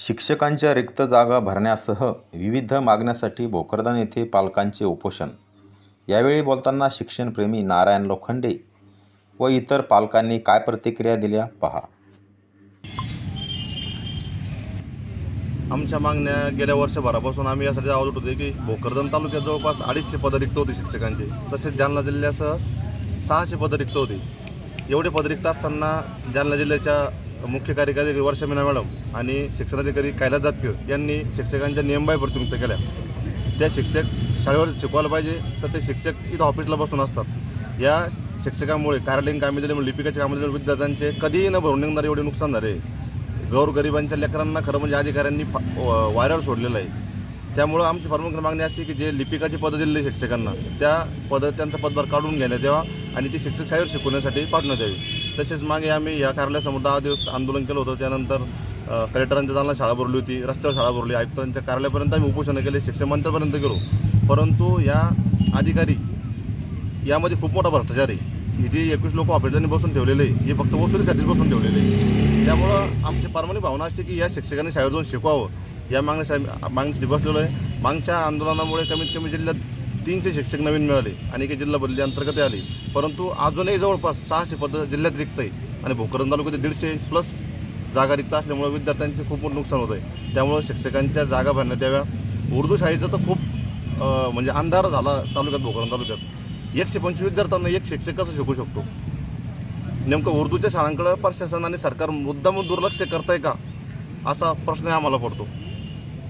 शिक्षकांच्या रिक्त जागा भरण्यासह विविध मागण्यासाठी भोकरदान येथे पालकांचे उपोषण. यावेळी बोलताना शिक्षणप्रेमी नारायण लोखंडे व इतर पालकांनी काय प्रतिक्रिया दिल्या? पहा. आमच्या मागण्या गेल्या वर्षभरापासून आम्ही यासाठी आवाज होते की भोकरदन तालुक्यात जवळपास अडीचशे पदं रिक्त होती शिक्षकांचे. तसेच जालना जिल्ह्यासह सहाशे पदं रिक्त होती. एवढे पद रिक्त असताना जालना जिल्ह्याच्या मुख्य कार्यकारी अधिकारी वर्षा मीना मॅडम आणि शिक्षणाधिकारी कैलास जातकीर यांनी शिक्षकांच्या नियमबाह्य भरती केल्या. त्या शिक्षक शाळेवर शिकवायला पाहिजे तर ते शिक्षक इथं ऑफिसला बसून असतात. या शिक्षकामुळे कार्यालयीन कामे दिल्यामुळे लिपिकाच्या कामे दिल्यामुळे विद्यार्थ्यांचे कधीही न भरून निघणारे एवढे नुकसान झाले. गौरगरिबांच्या लेकरांना खरं म्हणजे अधिकाऱ्यांनी व- वाऱ्यावर सोडलेलं आहे. त्यामुळं आमची प्रमुख मागणी अशी की जे लिपिकाची पदं दिलेली शिक्षकांना त्या पद त्यांचा पदभार काढून घेण्यात यावा आणि ती शिक्षक शाळेवर शिकवण्यासाठी पाठवण्यात यावी. तसेच मागे आम्ही या कार्यालयासमोर दहा दिवस आंदोलन केलं होतं. त्यानंतर कलेक्टरांच्या जालना शाळा भरली होती रस्त्यावर शाळा भरली आयुक्तांच्या कार्यालयापर्यंत आम्ही उपोषणं केले शिक्षण मंत्र्यापर्यंत गेलो. परंतु या अधिकारी यामध्ये खूप मोठा भ्रष्टाचार आहे. ही एकवीस लोक ऑपरेटरने बसून ठेवलेले आहे. हे फक्त वसुलीसाठीच बसून ठेवलेले आहे. त्यामुळं आमची परमानी भावना असते की या शिक्षकांनी शाळेत जाऊन शिकवावं. या मागण्यासाठी मागणीसाठी बसलेलो आहे. मागच्या आंदोलनामुळे कमीत कमी जिल्ह्यात तीनशे शिक्षक नवीन मिळाले आणि काही जिल्हा बदली अंतर्गत आली. परंतु अजूनही जवळपास सहाशे पदं जिल्ह्यात रिक्त आहे आणि भोकरदन तालुक्यात दीडशे प्लस जागा रिक्त असल्यामुळे विद्यार्थ्यांचे खूप मोठं नुकसान होत आहे. त्यामुळं शिक्षकांच्या जागा भरण्यात याव्या. उर्दू शाळेचं तर खूप म्हणजे अंधार झाला तालुक्यात भोकरदन तालुक्यात. एकशे पंचवीस विद्यार्थ्यांना एक शिक्षक कसं शिकू शकतो? नेमकं उर्दूच्या शाळांकडं प्रशासन आणि सरकार मुद्दामून दुर्लक्ष करताय का? असा प्रश्न आम्हाला पडतो.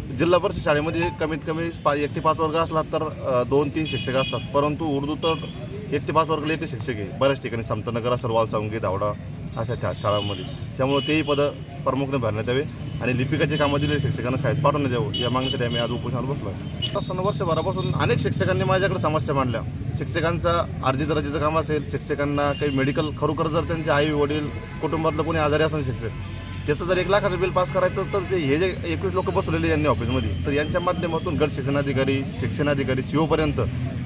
जिल्हा परिषद शाळेमध्ये कमीत कमी पा एक ते पाच वर्ग असला तर दोन तीन शिक्षक असतात. परंतु उर्दू तर एक ते पाच वर्गाला एकच शिक्षक आहे. बऱ्याच ठिकाणी समतानगर असेल वालसावंगी धावडा अशा त्या शाळांमध्ये. त्यामुळे तेही पदं प्रमुखने भरण्यात यावे आणि लिपिकाची कामं दिलेल्या शिक्षकांना शाळेत पाठवण्यात यावं या मागणीसाठी आम्ही आज उपोषणाला बसलो. असताना वर्षभरापासून अनेक शिक्षकांनी माझ्याकडे समस्या मांडल्या. शिक्षकांचा अर्जित रजेचं काम असेल शिक्षकांना काही मेडिकल खरोखर जर त्यांचे आई वडील कुटुंबातलं कोणी आजारी असेल शिक्षक त्याचं जर एक लाखाचं बिल पास करायचं तर ते हे जे एकवीस लोक बसवलेले यांनी ऑफिसमध्ये तर यांच्या माध्यमातून गट शिक्षणाधिकारी शिक्षणाधिकारी सी ओपर्यंत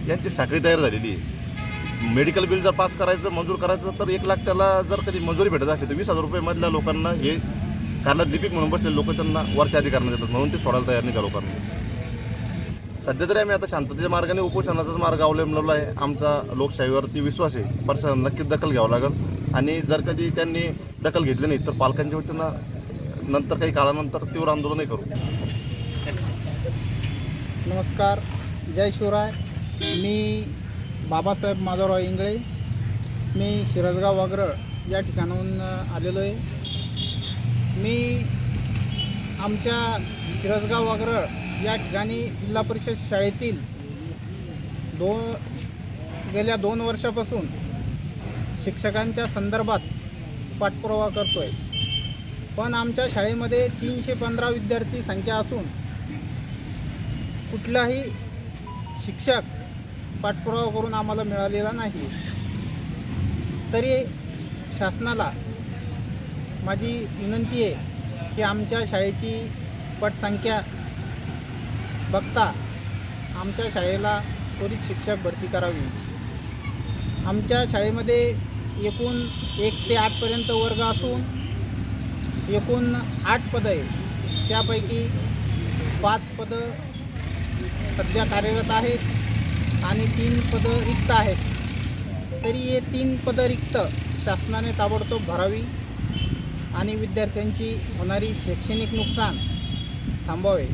यांची साखळी तयार झालेली आहे. मेडिकल बिल जर पास करायचं मंजूर करायचं तर एक लाख त्याला जर कधी मंजुरी भेटत असली तर वीस हजार रुपयेमधल्या लोकांना हे कार्यालयात लिपिक म्हणून बसलेले लोक त्यांना वरच्या अधिकारांना देतात म्हणून ते सोडायला तयार नाही त्या लोकांना. सध्या तरी आम्ही आता शांततेच्या मार्गाने उपोषणाचाच मार्ग अवलंबलेला आहे. आमचा लोकशाहीवरती विश्वास आहे. प्रशासन नक्कीच दखल घ्यावं लागेल. आणि जर कधी त्यांनी दखल घेतली नाही तर पालकांच्या वतीनं नंतर काही काळानंतर तीव्र आंदोलनही करू. नमस्कार जय शिवराय. मी बाबासाहेब माधवराव इंगळे. मी शिरजगाव वागरळ या ठिकाणाहून आलेलो आहे. मी आमच्या शिरजगाव वागरळ या ठिकाणी जिल्हा परिषद शाळेतील दो गेल्या दोन वर्षापासून शिक्षकांच्या संदर्भात पाठपुरावा करतो आहे पण आमच्या शाळेमध्ये तीनशे पंधरा विद्यार्थी संख्या असून कुठलाही शिक्षक पाठपुरावा करून आम्हाला मिळालेला नाही. तरी शासनाला माझी विनंती आहे की आमच्या शाळेची पटसंख्या बघता आमच्या शाळेला त्वरित शिक्षक भरती करावी. आमच्या शाळेमध्ये एकूण एक ते आठपर्यंत वर्ग असून एकूण आठ पदं आहे त्यापैकी पाच पदं सध्या कार्यरत आहेत आणि तीन पदं रिक्त आहेत. तरी हे तीन पदं रिक्त शासनाने ताबडतोब भरावी आणि विद्यार्थ्यांची होणारी शैक्षणिक नुकसान थांबवावे.